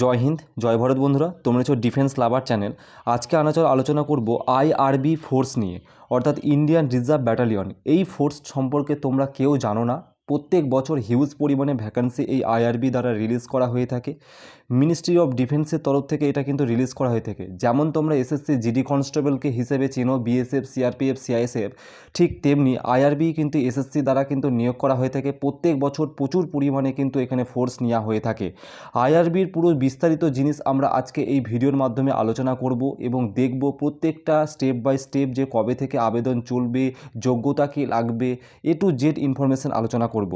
জয় হিন্দ, জয় ভারত বন্ধুরা, তোমরা হচ্ছে ডিফেন্স লাভার চ্যানেল আজকে আনাচল আলোচনা করব আইআরবি ফোর্স নিয়ে, অর্থাৎ ইন্ডিয়ান রিজার্ভ ব্যাটালিয়ন এই ফোর্স সম্পর্কে তোমরা কেউ জানো না প্রত্যেক বছর হিউজ পরিমাণে ভ্যাকান্সি এই আইআরবি দ্বারা রিলিজ করা হয়ে থাকে। মিনিস্ট্রি অফ ডিফেন্সের তরফ থেকে এটা কিন্তু রিলিজ করা হয়ে থাকে। যেমন তোমরা এসএসসি জিডি কনস্টেবলকে হিসেবে চেনো বিএসএফ সিআরপিএফ সিআইএসএফ ঠিক তেমনি আইআরবি কিন্তু এসএসসি দ্বারা কিন্তু নিয়োগ করা হয়ে থাকে। প্রত্যেক বছর প্রচুর পরিমাণে কিন্তু এখানে ফোর্স নেওয়া হয়ে থাকে। আইআরবির পুরো বিস্তারিত জিনিস আমরা আজকে এই ভিডিওর মাধ্যমে আলোচনা করব এবং দেখব প্রত্যেকটা স্টেপ বাই স্টেপ যে কবে থেকে আবেদন চলবে, যোগ্যতা কী লাগবে এ টু জেড ইনফরমেশান আলোচনা করব।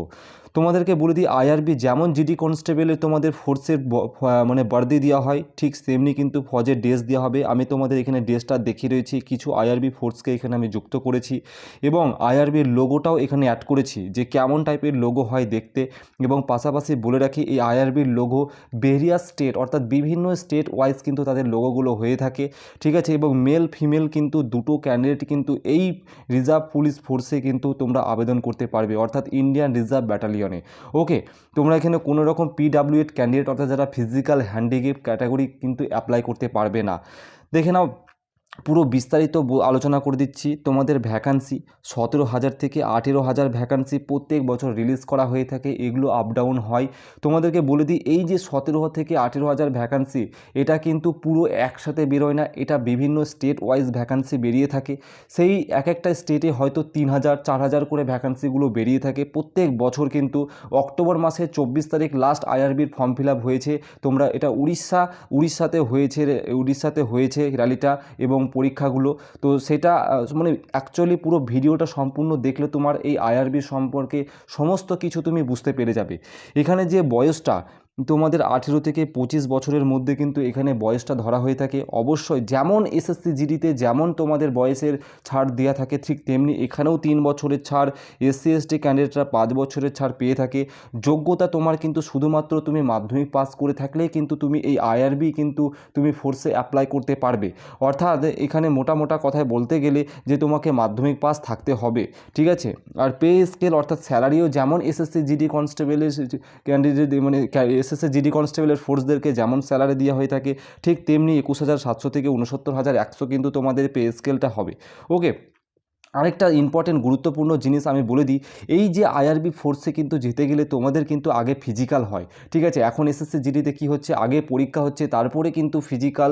তোমাদেরকে বলে দিই আইআরবি যেমন জিডি কনস্টেবলে তোমাদের ফোর্সের মানে বর্দি দেওয়া হয়, ঠিক তেমনি কিন্তু ফজের ড্রেস দেওয়া হবে। আমি তোমাদের এখানে ড্রেসটা দেখিয়ে রয়েছি, কিছু আইআরবি ফোর্সকে এখানে আমি যুক্ত করেছি এবং আইআরবির লোগোটাও এখানে অ্যাড করেছি যে কেমন টাইপের লোগো হয় দেখতে এবং পাশাপাশি বলে রাখি, এই আইআরবির লোগো ভেরিয়াস স্টেট অর্থাৎ বিভিন্ন স্টেট ওয়াইজ কিন্তু তাদের লোগোগুলো হয়ে থাকে, ঠিক আছে? এবং মেল ফিমেল কিন্তু দুটো ক্যান্ডিডেট কিন্তু এই রিজার্ভ পুলিশ ফোর্সে কিন্তু তোমরা আবেদন করতে পারবে, অর্থাৎ ইন্ডিয়ান রিজার্ভ ব্যাটালিয়নে ওকে তোমরা এখানে কোনো রকম পিডাব্লিউএড ক্যান্ডিডেট অর্থাৎ যারা ফিজিক্যাল হ্যান্ডিক্যাপ ক্যাটাগরি কিন্তু অ্যাপ্লাই করতে পারবে না। দেখে নাও পুরো বিস্তারিত আলোচনা করে দিচ্ছি। তোমাদের ভ্যাকান্সি সতেরো হাজার থেকে আঠেরো হাজার ভ্যাকান্সি প্রত্যেক বছর রিলিজ করা হয়ে থাকে। এগুলো আপ ডাউন হয়। তোমাদেরকে বলে দিই, এই যে সতেরো থেকে আঠেরো হাজার ভ্যাকান্সি এটা কিন্তু পুরো একসাথে বেরোয় না। এটা বিভিন্ন স্টেট ওয়াইজ ভ্যাকান্সি বেরিয়ে থাকে। সেই এক একটা স্টেটে হয়তো তিন হাজার, চার হাজার করে ভ্যাকান্সিগুলো বেরিয়ে থাকে। প্রত্যেক বছর কিন্তু অক্টোবর মাসে চব্বিশ তারিখ লাস্ট আইআরবির ফর্ম ফিল হয়েছে। তোমরা, এটা উড়িষ্যা, উড়িষ্যাতে হয়েছে উড়িষ্যাতে হয়েছে র্যালিটা এবং পরীক্ষাগুলো। তো সেটা মানে অ্যাকচুয়ালি পুরো ভিডিওটা সম্পূর্ণ দেখলে তোমার এই আইআরবি সম্পর্কে সমস্ত কিছু তুমি বুঝতে পেরে যাবে। এখানে যে বয়সটা তোমাদের আঠেরো থেকে পঁচিশ বছরের মধ্যে কিন্তু এখানে বয়সটা ধরা হয়ে থাকে। অবশ্যই যেমন এসএসসি জিডিতে যেমন তোমাদের বয়সের ছাড় দেওয়া থাকে, ঠিক তেমনি এখানেও তিন বছরের ছাড়, এসসি, এসটি ক্যান্ডিডেটরা পাঁচ বছরের ছাড় পেয়ে থাকে। যোগ্যতা তোমার কিন্তু শুধুমাত্র তুমি মাধ্যমিক পাস করে থাকলেই কিন্তু তুমি এই আইআরবি কিন্তু তুমি ফোর্সে অ্যাপ্লাই করতে পারবে। অর্থাৎ এখানে মোটা মোটা কথায় বলতে গেলে যে তোমাকে মাধ্যমিক পাস থাকতে হবে, ঠিক আছে? আর পে স্কেল অর্থাৎ স্যালারিও যেমন এসএসসি, জিডি কনস্টেবলের ক্যান্ডিডেট মানে এসএসসি জিডি কনস্টেবলের ফোর্সদেরকে যেমন স্যালারি দেওয়া হয়ে থাকে, ঠিক তেমনি একুশ হাজার সাতশো থেকে উনসত্তর হাজার একশো কিন্তু তোমাদের পে স্কেলটা হবে। ওকে আরেকটা ইম্পর্টেন্ট গুরুত্বপূর্ণ জিনিস আমি বলে দিই, এই যে আইআরবি ফোর্সে কিন্তু যেতে গেলে তোমাদের কিন্তু আগে ফিজিক্যাল হয়, ঠিক আছে? এখন এসএসসি জিডিতে কী হচ্ছে? আগে পরীক্ষা হচ্ছে, তারপরে কিন্তু ফিজিক্যাল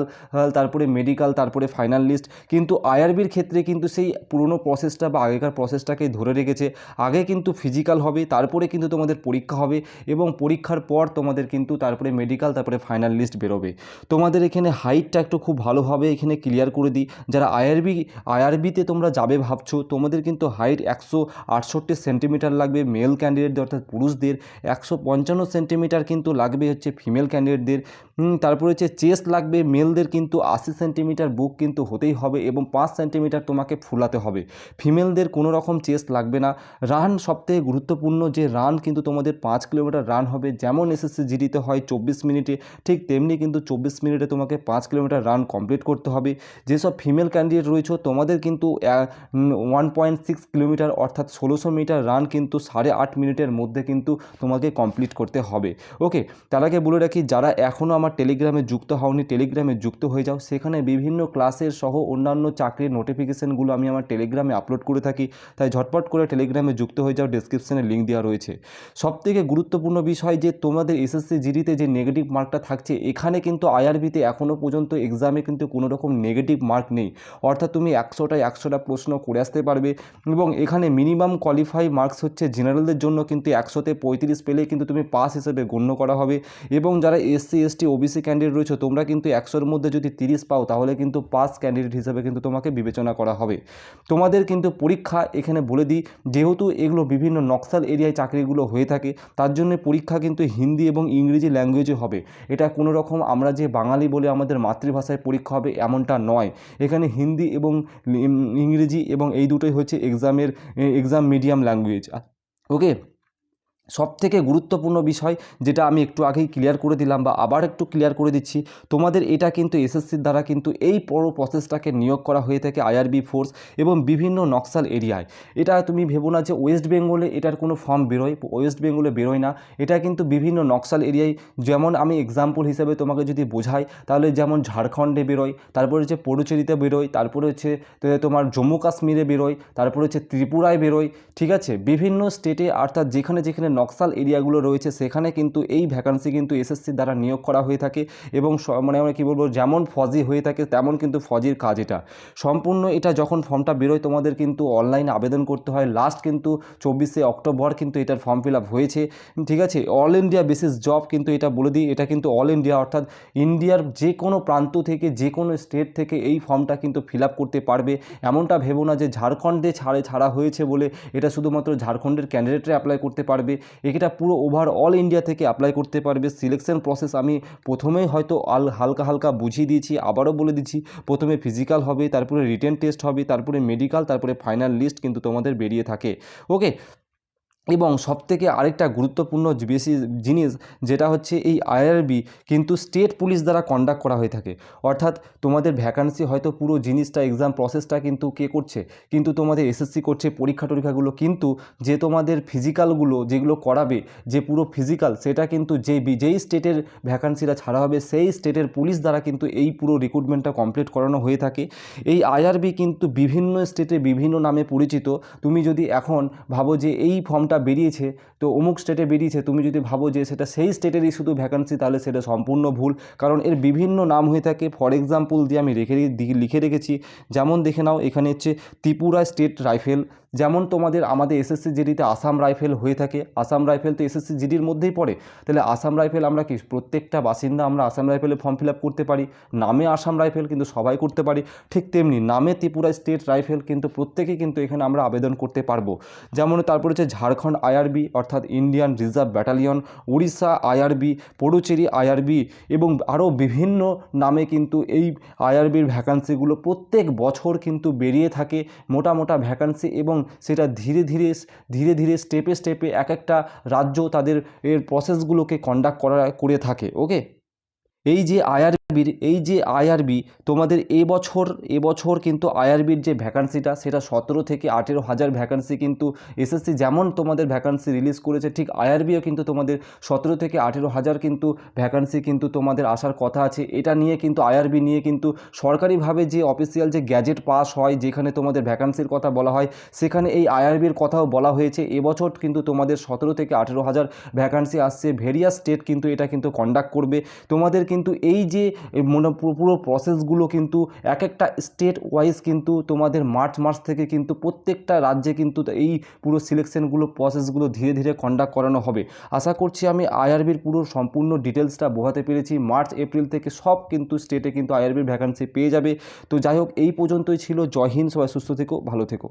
তারপরে মেডিকেল তারপরে ফাইনাল লিস্ট কিন্তু আইআরবির ক্ষেত্রে কিন্তু সেই পুরনো প্রসেসটা বা আগেকার প্রসেসটাকে ধরে রেখেছে। আগে কিন্তু ফিজিক্যাল হবে, তারপরে কিন্তু তোমাদের পরীক্ষা হবে এবং পরীক্ষার পর তোমাদের কিন্তু তারপরে মেডিকেল তারপরে ফাইনাল লিস্ট বেরোবে। তোমাদের এখানে হাইটটা একটু খুব ভালোভাবে এখানে ক্লিয়ার করে দিই। যারা আইআরবি আইআরবিতে তোমরা যাবে ভাবছ তোমাদের কিন্তু হাইট একশো আটষট্টি সেন্টিমিটার লাগবে মেল ক্যান্ডিডেটদের অর্থাৎ পুরুষদের একশো পঞ্চান্ন সেন্টিমিটার কিন্তু লাগবে হচ্ছে ফিমেল ক্যান্ডিডেটদের তারপরে হচ্ছে চেস্ট লাগবে মেলদের কিন্তু আশি সেন্টিমিটার বুক কিন্তু হতেই হবে এবং পাঁচ সেন্টিমিটার তোমাকে ফুলাতে হবে। ফিমেলদের কোনো রকম চেস্ট লাগবে না। রান সবথেকে গুরুত্বপূর্ণ যে রান কিন্তু তোমাদের পাঁচ কিলোমিটার রান হবে, যেমন এসএসসি জিডিতে হয় চব্বিশ মিনিটে, ঠিক তেমনি কিন্তু চব্বিশ মিনিটে তোমাকে পাঁচ কিলোমিটার রান কমপ্লিট করতে হবে। যেসব ফিমেল ক্যান্ডিডেট রয়েছে, তোমাদের কিন্তু ওয়ান পয়েন্ট সিক্স কিলোমিটার অর্থাৎ ষোলোশো মিটার রান কিন্তু সাড়ে আট মিনিটের মধ্যে কিন্তু তোমাকে কমপ্লিট করতে হবে। ওকে তার আগে বলে রাখি, যারা এখনও আমার টেলিগ্রামে যুক্ত হওনি টেলিগ্রামে যুক্ত হয়ে যাও। সেখানে বিভিন্ন ক্লাসের সহ অন্যান্য চাকরির নোটিফিকেশানগুলো আমি আমার টেলিগ্রামে আপলোড করে থাকি। তাই ঝটপট করে টেলিগ্রামে যুক্ত হয়ে যাও ডেসক্রিপশানে লিঙ্ক দেওয়া রয়েছে। সবথেকে গুরুত্বপূর্ণ বিষয় যে, তোমাদের এসএসসি জিডিতে যে নেগেটিভ মার্কটা থাকছে, এখানে কিন্তু আইআরবিতে এখনও পর্যন্ত এক্সামে কিন্তু কোনো রকম নেগেটিভ মার্ক নেই। অর্থাৎ তুমি একশোটায় একশোটা প্রশ্ন করে আসতে পারবে এবং এখানে মিনিমাম কোয়ালিফাই মার্কস হচ্ছে জেনারেলদের জন্য কিন্তু একশোতে পঁয়ত্রিশ পেলে কিন্তু তুমি পাস হিসেবে গণ্য করা হবে। এবং যারা এসসি, এসটি, ওবিসি ক্যান্ডিডেট রয়েছে, তোমরা কিন্তু একশোর মধ্যে যদি তিরিশ পাও, তাহলে কিন্তু পাস ক্যান্ডিডেট হিসেবে কিন্তু তোমাকে বিবেচনা করা হবে। তোমাদের কিন্তু পরীক্ষা এখানে বলে দিই, যেহেতু এগুলো বিভিন্ন নকশাল এরিয়ায় চাকরিগুলো হয়ে থাকে, তার জন্য পরীক্ষা কিন্তু হিন্দি এবং ইংরেজি ল্যাঙ্গুয়েজে হবে। এটা কোনো রকম আমরা যে বাঙালি বলে আমাদের মাতৃভাষায় পরীক্ষা হবে এমনটা নয়। এখানে হিন্দি এবং ইংরেজি এবং এই দুটোই হচ্ছে এক্সামের এক্সাম মিডিয়াম ল্যাঙ্গুয়েজ ওকে সবথেকে গুরুত্বপূর্ণ বিষয় যেটা আমি একটু আগেই ক্লিয়ার করে দিলাম বা আবার একটু ক্লিয়ার করে দিচ্ছি, তোমাদের এটা কিন্তু এসএসসির দ্বারা কিন্তু এই পুরো প্রসেসটাকে নিয়োগ করা হয়ে থাকে আইআরবি ফোর্স এবং বিভিন্ন নকশাল এরিয়ায়। এটা তুমি ভেবো না যে ওয়েস্ট বেঙ্গলে এটার কোনো ফর্ম বেরোয় ওয়েস্ট বেঙ্গলে বেরোয় না। এটা কিন্তু বিভিন্ন নকশাল এরিয়ায়, যেমন আমি এক্সাম্পল হিসেবে তোমাকে যদি বোঝাই, তাহলে যেমন ঝাড়খণ্ডে বেরোয়, তারপরে হচ্ছে পডুচেরিতে বেরোয়, তারপরে হচ্ছে তোমার জম্মু কাশ্মীরে বেরোয়, তারপরে হচ্ছে ত্রিপুরায় বেরোয়, ঠিক আছে? বিভিন্ন স্টেটে অর্থাৎ যেখানে যেখানে নকশাল এরিয়াগুলো রয়েছে, সেখানে কিন্তু এই ভ্যাকান্সি কিন্তু এসএসসির দ্বারা নিয়োগ করা হয়ে থাকে এবং মানে আমরা কী বলব, যেমন ফজি হয়ে থাকে, তেমন কিন্তু ফজির কাজ এটা। সম্পূর্ণ এটা যখন ফর্মটা বেরোয়, তোমাদের কিন্তু অনলাইনে আবেদন করতে হয়। লাস্ট কিন্তু চব্বিশে অক্টোবর কিন্তু এটার ফর্ম ফিল হয়েছে। ঠিক আছে? অল ইন্ডিয়া বেসিস জব কিন্তু এটা বলে দিই, এটা কিন্তু অল ইন্ডিয়া অর্থাৎ ইন্ডিয়ার যে কোনো প্রান্ত থেকে যে কোনো স্টেট থেকে এই ফর্মটা কিন্তু ফিল করতে পারবে। এমনটা ভেবো না যে ঝাড়খণ্ডে ছাড়ে, ছাড়া হয়েছে বলে এটা শুধুমাত্র ঝাড়খণ্ডের ক্যান্ডিডেটরা অ্যাপ্লাই করতে পারবে। এটা পুরো ওভারঅল ইন্ডিয়া থেকে অ্যাপ্লাই করতে পারবে। সিলেকশন প্রসেস আমি প্রথমেই হয়তো আল, হালকা হালকা বুঝিয়ে দিয়েছি, আবারও বলে দিচ্ছি। প্রথমে ফিজিক্যাল হবে, তারপরে রিটেন টেস্ট হবে, তারপরে মেডিকেল তারপরে ফাইনাল লিস্ট কিন্তু তোমাদের বেরিয়ে থাকে। ওকে এবং সবথেকে আরেকটা গুরুত্বপূর্ণ বেশি জিনিস যেটা হচ্ছে এই আইআরবি কিন্তু স্টেট পুলিশ দ্বারা কন্ডাক্ট করা হয়ে থাকে। অর্থাৎ তোমাদের ভ্যাকান্সি হয়তো পুরো জিনিসটা এক্সাম প্রসেসটা কিন্তু কে করছে, কিন্তু তোমাদের এসএসসি করছে, পরীক্ষা টরীক্ষাগুলো কিন্তু যে তোমাদের ফিজিক্যালগুলো যেগুলো করাবে, যে পুরো ফিজিক্যাল সেটা কিন্তু যে যেই স্টেটের ভ্যাকান্সিটা ছাড়া হবে, সেই স্টেটের পুলিশ দ্বারা কিন্তু এই পুরো রিক্রুটমেন্টটা কমপ্লিট করানো হয়ে থাকে। এই আইআরবি কিন্তু বিভিন্ন স্টেটে বিভিন্ন নামে পরিচিত। তুমি যদি এখন ভাবো যে এই ফর্মটা বেরিয়েছে, তো অমুক স্টেটে বেরিয়েছে, তুমি যদি ভাবো যে সেটা সেই স্টেটেরই শুধু ভ্যাকান্সি তাহলে সেটা সম্পূর্ণ ভুল। কারণ এর বিভিন্ন নাম হয়ে থাকে। ফর এক্সাম্পল দিয়ে আমি রেখে লিখে রেখেছি। যেমন দেখে নাও, এখানে হচ্ছে ত্রিপুরা স্টেট রাইফেল। যেমন তোমাদের আমাদের এসএসসি জিডিতে আসাম রাইফেল হয়ে থাকে। আসাম রাইফেল তো এসএসসি জিডির মধ্যেই পড়ে। তাহলে আসাম রাইফেল আমরা কি, প্রত্যেকটা বাসিন্দা আমরা আসাম রাইফেলে ফর্ম ফিল আপ করতে পারি। নামে আসাম রাইফেল কিন্তু সবাই করতে পারি। ঠিক তেমনি নামে ত্রিপুরা স্টেট রাইফেল কিন্তু প্রত্যেকেই কিন্তু এখানে আমরা আবেদন করতে পারব। যেমন তারপর হচ্ছে ঝাড়খণ্ড আইআরবি অর্থাৎ Indian reserve battalion, Orissa IRB, Puducherry IRB এবং আরও বিভিন্ন নামে কিন্তু এই আইআরবির ভ্যাকান্সিগুলো প্রত্যেক বছর কিন্তু বেরিয়ে থাকে মোটা মোটা ভ্যাকান্সি এবং সেটা ধীরে ধীরে ধীরে ধীরে স্টেপে স্টেপে এক একটা রাজ্য তাদের এর প্রসেসগুলোকে কন্ডাক্ট করা, করে থাকে ওকে এই যে আইআরবির, এই যে আইআরবি, তোমাদের এবছর এবছর কিন্তু আইআরবির যে ভ্যাকান্সিটা সেটা সতেরো থেকে আঠেরো হাজার ভ্যাকান্সি কিন্তু এসএসসি যেমন তোমাদের ভ্যাকান্সি রিলিজ করেছে, ঠিক আইআরবিও কিন্তু তোমাদের সতেরো থেকে আঠেরো হাজার কিন্তু ভ্যাকান্সি কিন্তু তোমাদের আসার কথা আছে। এটা নিয়ে কিন্তু আইআরবি নিয়ে কিন্তু সরকারিভাবে যে অফিসিয়াল যে গ্যাজেট পাস হয়, যেখানে তোমাদের ভ্যাকান্সির কথা বলা হয়, সেখানে এই আইআরবির কথাও বলা হয়েছে। এবছর কিন্তু তোমাদের সতেরো থেকে আঠেরো হাজার ভ্যাকান্সি আসছে। ভেরিয়াস স্টেট কিন্তু এটা কিন্তু কন্ডাক্ট করবে। তোমাদের কিন্তু এই যে পুরো পুরো প্রসেসগুলো কিন্তু এক একটা স্টেট ওয়াইজ কিন্তু তোমাদের মার্চ মাস থেকে কিন্তু প্রত্যেকটা রাজ্যে কিন্তু এই পুরো সিলেকশনগুলো প্রসেসগুলো ধীরে ধীরে কন্ডাক্ট করানো হবে। আশা করছি আমি আইআরবির পুরো সম্পূর্ণ ডিটেলসটা বোঝাতে পেরেছি। মার্চ, এপ্রিল থেকে সব কিন্তু স্টেটে কিন্তু আইআরবির ভ্যাকান্সি পেয়ে যাবে। তো যাই হোক, এই পর্যন্তই ছিল। জয় হিন্দ, সবাই সুস্থ থেকো, ভালো থেকো।